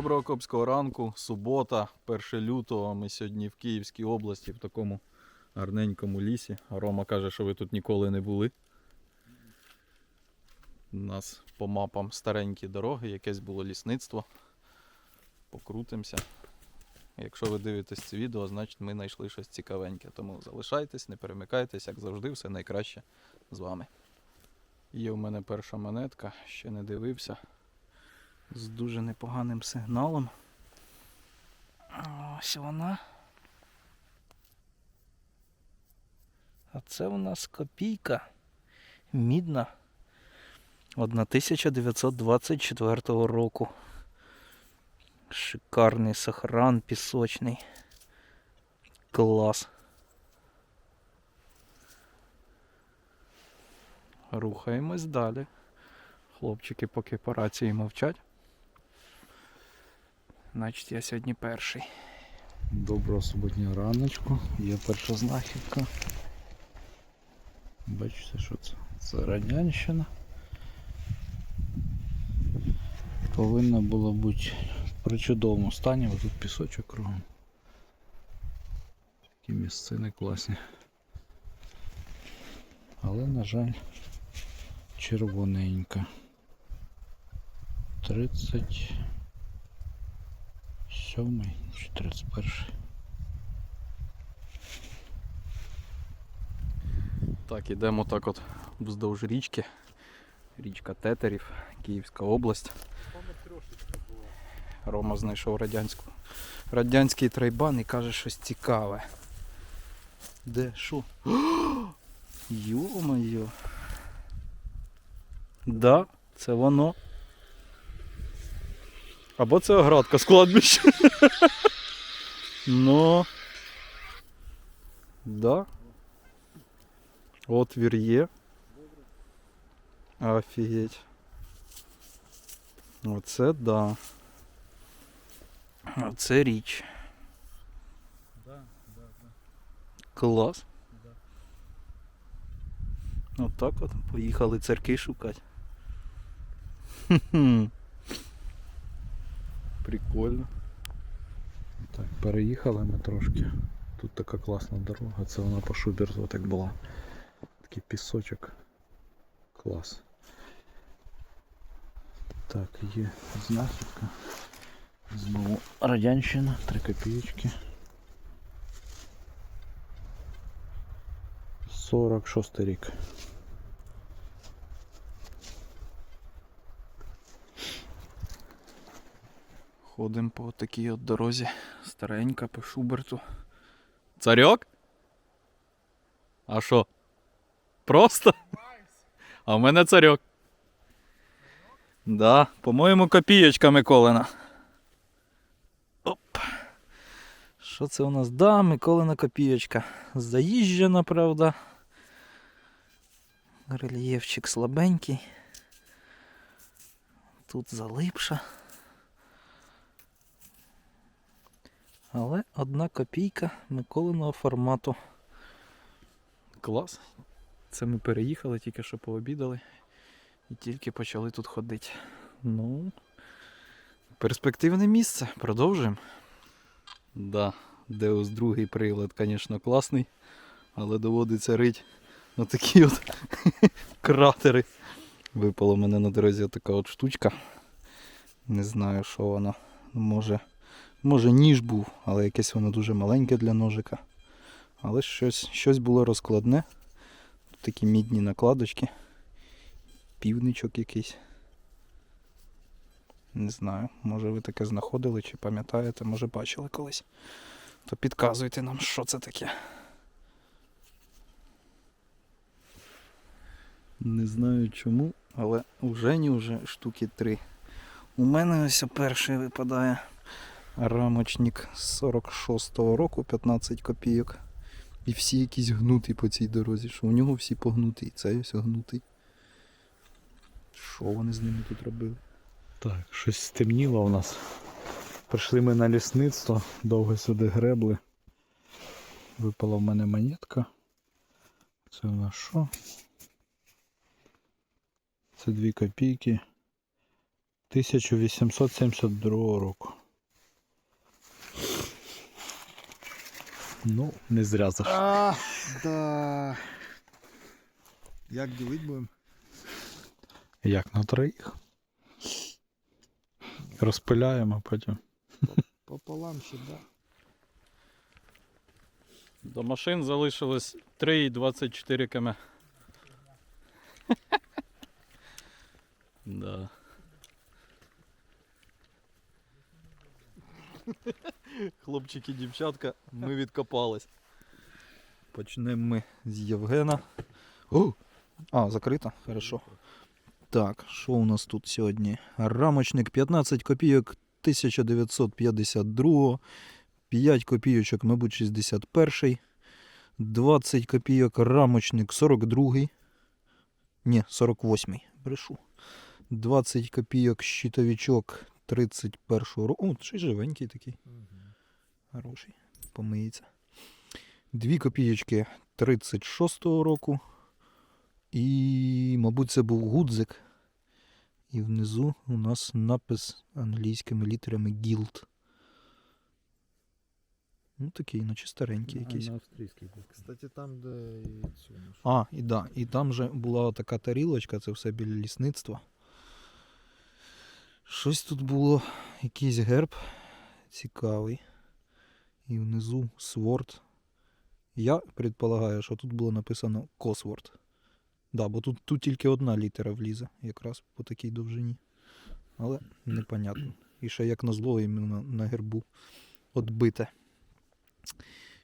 Доброго копського ранку, субота, 1 лютого. Ми сьогодні в Київській області в такому гарненькому лісі. Рома каже, що ви тут ніколи не були. У нас по мапам старенькі дороги, якесь було лісництво. Покрутимося. Якщо ви дивитесь це відео, значить ми знайшли щось цікавеньке. Тому залишайтесь, не перемикайтесь, як завжди, все найкраще з вами. Є в мене перша монетка, ще не дивився з дуже непоганим сигналом. Ось вона. А це у нас копійка мідна 1924 року. Шикарний сохран пісочний. Клас. Рухаємось далі. Хлопчики поки по рації мовчать. Значить, я сьогодні перший. Доброго суботнього раночку. Є перша знахідка. Бачите, що це? Це радянщина. Повинна була бути при чудовому стані, ось тут пісочок кругом. Такі місцини класні. Але, на жаль, червоненька. 30 сьомий чи 31. Так, ідемо так от вздовж річки. Річка Тетерів, Київська область. Рома знайшов радянську. Радянський трейбан і каже щось цікаве. Де? Що? Йо-моє. Да, це воно. Або це оградка з кладбища. Ну. Да. Отвір є. Офігеть. Оце да. Оце річ. Да, да, да. Клас. Да. Отак от поїхали церкви шукати. Хм. Прикольно. Так, переїхали ми трошки. Тут така класна дорога, це вона по Шуберту так була. Такий пісочок. Клас. Так, є знахідка. Знову радянщина, 3 копійки. 46 рік. Ходимо по такій от дорозі. Старенька по Шуберту. Царьок? А що? Просто? А в мене царьок. Да, по-моєму, копійочка Миколина. Оп. Що це у нас? Да, Миколина копійочка. Заїжджена, правда. Рельєфчик слабенький. Тут залипша. Але одна копійка Миколиного формату. Клас. Це ми переїхали, тільки що пообідали і тільки почали тут ходити. Ну, перспективне місце. Продовжуємо. Да, Деус другий прилад, звісно, класний, але доводиться рить на такі от кратери. Випала мене на дорозі така от штучка. Не знаю, що вона. Може. Може ніж був, але якесь воно дуже маленьке для ножика. Але щось, щось було розкладне. Тут такі мідні накладочки. Півничок якийсь. Не знаю, може ви таке знаходили чи пам'ятаєте, може бачили колись. То підказуйте нам, що це таке. Не знаю чому, але у Жені вже штуки три. У мене ось перший випадає. Рамочник 46-го року, 15 копійок. І всі якісь гнуті по цій дорозі. Що у нього всі погнуті. І цей ось гнутий. Що вони з ними тут робили? Так, щось стемніло у нас. Прийшли ми на лісництво, довго сюди гребли. Випала в мене монетка. Це у нас що? Це 2 копійки. 1872 року. Ну, не зря зайшов. А, да. Як ділить будемо? Як на троїх. Розпиляємо потім. Пополам ще, да. До машин залишилось 3,24 км. да. Хлопчики, дівчатка, ми відкопались. Почнемо ми з Євгена. О! А, закрита? Хорошо. Так, що у нас тут сьогодні? Рамочник 15 копійок 1952 5 копійочок, мабуть, 61 20 копійок рамочник 42 Ні, 48 брешу. 20 копійок щитовичок 31 року. О, ще живенький такий. Хороший. Помиється. 2 копійочки 36-го року. І, мабуть, це був гудзик. І внизу у нас напис англійськими літерами Guild. Ну, такий, наче старенький якийсь. австрійський був. Кстати, там, де і цю. А, і да, і там же була така тарілочка, це все біля лісництва. Щось тут було, якийсь герб цікавий. І внизу сворд. Я предполагаю, що тут було написано Косворд. Да, бо тут, тут тільки одна літера влізе, якраз по такій довжині. Але непонятно. І ще як назло іменно на гербу отбите.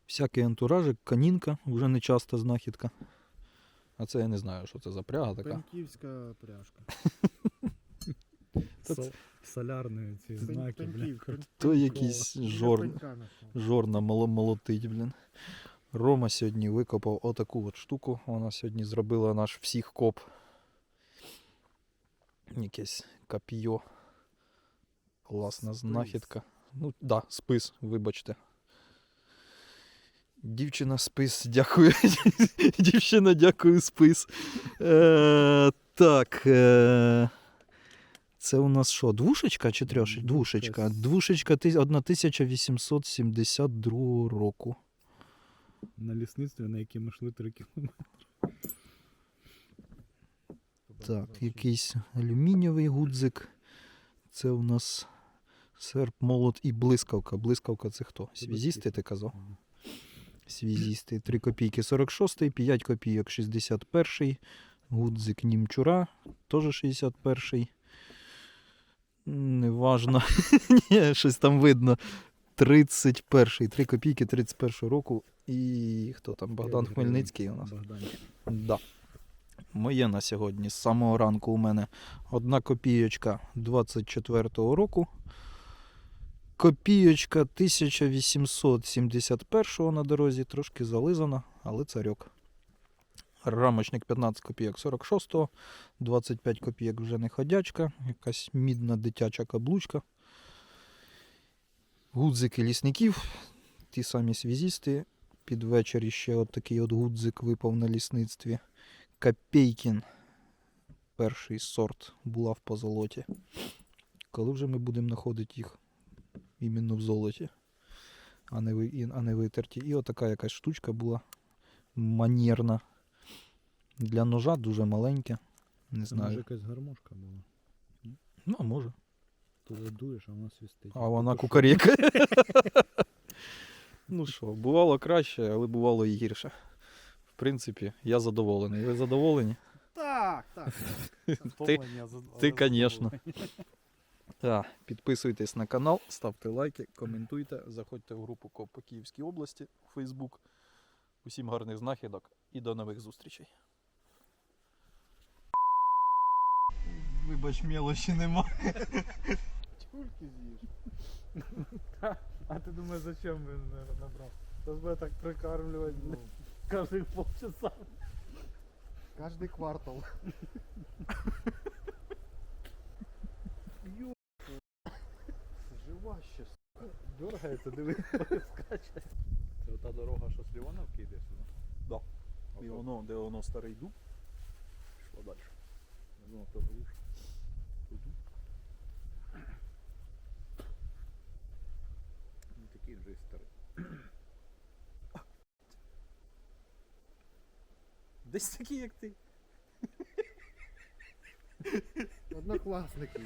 Всякий антуражик, канінка, вже не часто знахідка. А це я не знаю, що це за пряга така. Пеньківська пряжка. Солярні ці знаки, пеньків, То якийсь жор, знайшов. жорна молотить, блін. Рома сьогодні викопав отаку от штуку. Вона сьогодні зробила наш всіх коп. Якесь коп'йо. Класна Спис. знахідка. Ну, да, спис, вибачте. Дівчина спис, дякую. Дівчина, дякую, спис. Е, так. Е, це у нас що, двушечка чи трьошечка? Двушечка. Двушечка 1872 року. На лісництві, на якій ми йшли 3 кілометри. Так, якийсь алюмінієвий гудзик. Це у нас серп, молот і блискавка. Блискавка це хто? Свізісти, ти казав? Свізісти. 3 копійки 46-й, 5 копійок 61-й. гудзик німчура, теж 61. Неважно. Ні, щось там видно. 31-й, 3 копійки 31-го року. І хто там? Богдан Хмельницький у нас. Богдан. Да. Моє на сьогодні з самого ранку у мене одна копійочка 24-го року. Копійочка 1871-го на дорозі, трошки зализана, але царьок. Рамочник 15 копійок 46-го, 25 копійок вже не ходячка, якась мідна дитяча каблучка. Гудзики лісників, ті самі свізісти. Під вечір ще от такий от гудзик випав на лісництві. Копейкін. Перший сорт була в позолоті. Коли вже ми будемо знаходити їх іменно в золоті, а не, а не витерті. І отака якась штучка була манерна. Для ножа дуже маленьке. Не Це може якась гармошка була. Ну, може. То дуєш, а вона свистить. А вона кукарікає. ну що, бувало краще, але бувало і гірше. В принципі, я задоволений. Ви задоволені? Так, так. Ти, ти, звісно. Так, підписуйтесь на канал, ставте лайки, коментуйте, заходьте в групу КОП по Київській області у Facebook. Усім гарних знахідок і до нових зустрічей. Вибач, мелочі нема. Тюльки з'їш. А ти думаєш, зачем він набрав? Зараз буде так прикармлювати Ну, кожних полчаса. Кожний квартал. Жива ще. Дергається, диви, скаче. Це ота дорога, що з Лівановки йде сюди? Да. І воно, де воно старий дуб, пішло далі. Ну, то глуш. Піджистер. Десь такі, як ти. Однокласники.